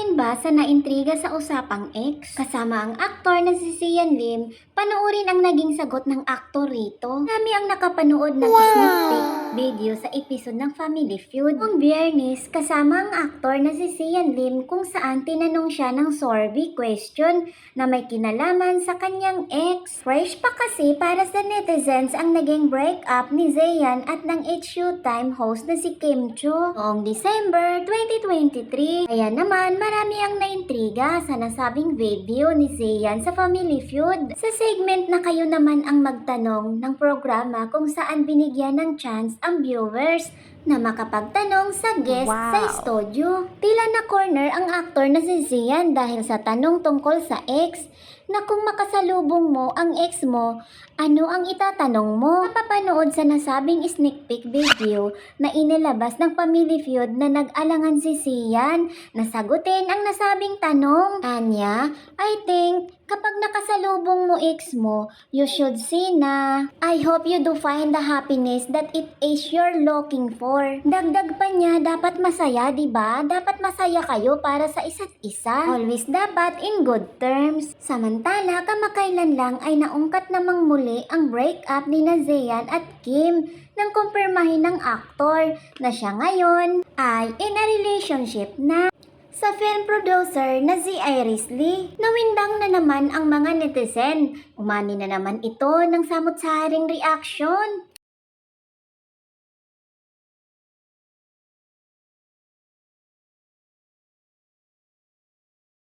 rin ba sa naintriga sa usapang ex? Kasama ang aktor na si Sian Lim, panoorin ang naging sagot ng aktor rito. Kami ang nakapanood ng sneak peek video sa episode ng Family Feud. Noong biyernes, kasama ang aktor na si Sian Lim kung saan tinanong siya ng sorby question na may kinalaman sa kanyang ex. Fresh pa kasi para sa netizens ang naging breakup ni Zayan at ng HU Time host na si Kim Cho noong December 2023. Kaya naman marami ang naintriga sa nasabing video ni Zayan sa Family Feud. Sa segment na kayo naman ang magtanong ng programa kung saan binigyan ng chance ang viewers na makapagtanong sa guest Wow. sa studio. Tila na corner ang aktor na si Zian dahil sa tanong tungkol sa ex na kung makasalubong mo ang ex mo, ano ang itatanong mo? Mapapanood sa nasabing sneak peek video na inilabas ng Family Feud na nag-alangan si Sian na sagutin ang nasabing tanong. Anya, I think kapag nakasalubong mo ex mo, you should see na I hope you do find the happiness that it is you're looking for. Dagdag pa niya, dapat masaya, di ba? Dapat masaya kayo para sa isa't isa. Always dapat in good terms. Samantala, kamakailan lang ay naungkat namang muli ang breakup ni Nazeyan at Kim nang kumpirmahin ng aktor na siya ngayon ay in a relationship na sa film producer na si Iris Lee. Nawindang na naman ang mga netizen. Umani na naman ito ng samot-saring reaction.